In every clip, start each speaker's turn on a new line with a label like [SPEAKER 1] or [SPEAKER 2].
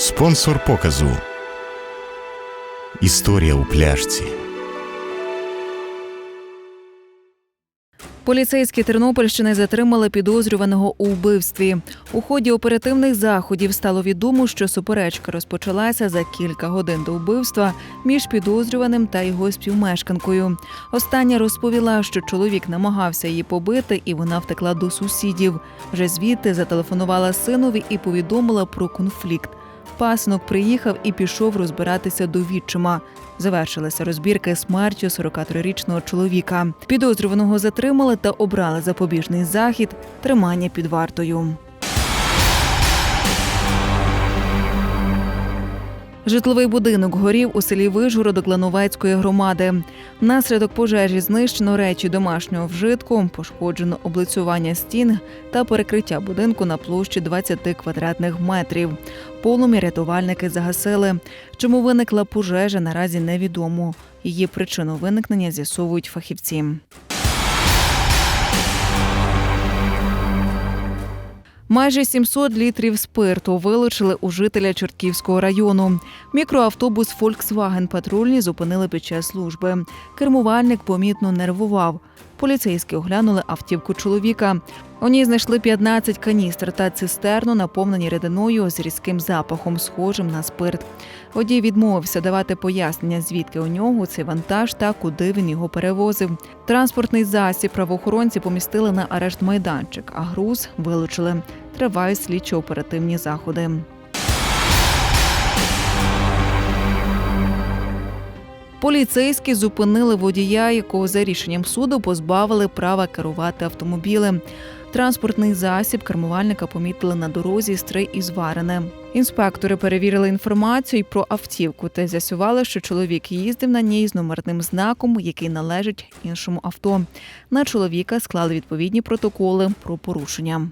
[SPEAKER 1] Спонсор показу. Історія у пляшці.
[SPEAKER 2] Поліцейські Тернопільщини затримали підозрюваного у вбивстві. У ході оперативних заходів стало відомо, що суперечка розпочалася за кілька годин до вбивства між підозрюваним та його співмешканкою. Остання розповіла, що чоловік намагався її побити, і вона втекла до сусідів. Вже звідти зателефонувала синові і повідомила про конфлікт. Пасинок приїхав і пішов розбиратися до відчима. Завершилися розбірки смертю 43-річного чоловіка. Підозрюваного затримали та обрали запобіжний захід тримання під вартою. Житловий будинок горів у селі Вижгород Клановецької громади. Внаслідок пожежі знищено речі домашнього вжитку, пошкоджено облицювання стін та перекриття будинку на площі 20 квадратних метрів. Полум'я рятувальники загасили. Чому виникла пожежа, наразі невідомо. Її причину виникнення з'ясовують фахівці. Майже 700 літрів спирту вилучили у жителя Чортківського району. Мікроавтобус Volkswagen патрульні зупинили під час служби. Кермувальник помітно нервував. Поліцейські оглянули автівку чоловіка. У ній знайшли 15 каністр та цистерну, наповнені рідиною з різким запахом, схожим на спирт. Водій відмовився давати пояснення, звідки у нього цей вантаж та куди він його перевозив. Транспортний засіб правоохоронці помістили на арешт майданчик, а груз вилучили. Тривають слідчо-оперативні заходи. Поліцейські зупинили водія, якого за рішенням суду позбавили права керувати автомобілем. Транспортний засіб кермувальника помітили на дорозі стрий із Варене. Інспектори перевірили інформацію про автівку та з'ясували, що чоловік їздив на ній з номерним знаком, який належить іншому авто. На чоловіка склали відповідні протоколи про порушення.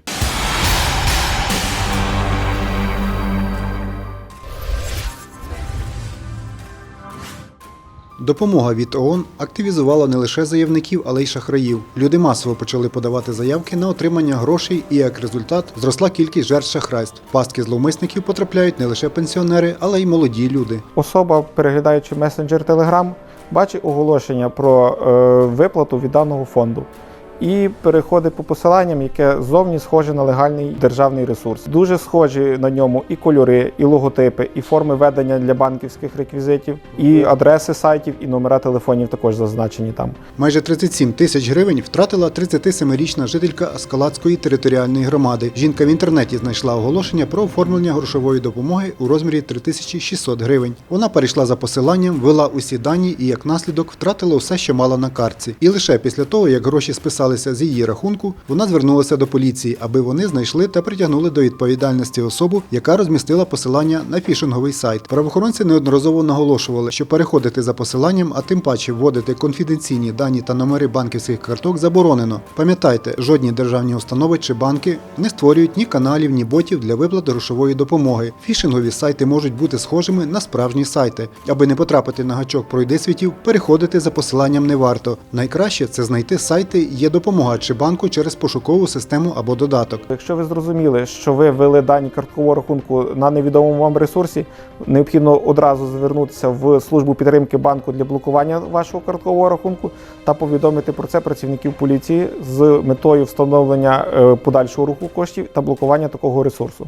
[SPEAKER 3] Допомога від ООН активізувала не лише заявників, але й шахраїв. Люди масово почали подавати заявки на отримання грошей, і як результат зросла кількість жертв шахрайств. Пастки зловмисників потрапляють не лише пенсіонери, але й молоді люди.
[SPEAKER 4] Особа, переглядаючи месенджер Telegram, бачить оголошення про е, виплату від даного фонду і переходить по посиланням, яке зовні схоже на легальний державний ресурс. Дуже схожі на ньому і кольори, і логотипи, і форми ведення для банківських реквізитів, і адреси сайтів, і номера телефонів також зазначені там.
[SPEAKER 3] Майже 37 тисяч гривень втратила 37-річна жителька Аскалацької територіальної громади. Жінка в інтернеті знайшла оголошення про оформлення грошової допомоги у розмірі 3600 гривень. Вона перейшла за посиланням, ввела усі дані і як наслідок втратила все, що мала на картці. І лише після того, як гроші списалися з її рахунку, вона звернулася до поліції, аби вони знайшли та притягнули до відповідальності особу, яка розмістила посилання на фішинговий сайт. Правоохоронці неодноразово наголошували, що переходити за посиланням, а тим паче вводити конфіденційні дані та номери банківських карток заборонено. Пам'ятайте, жодні державні установи чи банки не створюють ні каналів, ні ботів для виплат грошової допомоги. Фішингові сайти можуть бути схожими на справжні сайти. Аби не потрапити на гачок пройдисвітів, переходити за посиланням не варто. Найкраще це знайти сайти є допомога чи банку через пошукову систему або додаток.
[SPEAKER 4] Якщо ви зрозуміли, що ви ввели дані карткового рахунку на невідомому вам ресурсі, необхідно одразу звернутися в службу підтримки банку для блокування вашого карткового рахунку та повідомити про це працівників поліції з метою встановлення е, подальшого руху коштів та блокування такого ресурсу.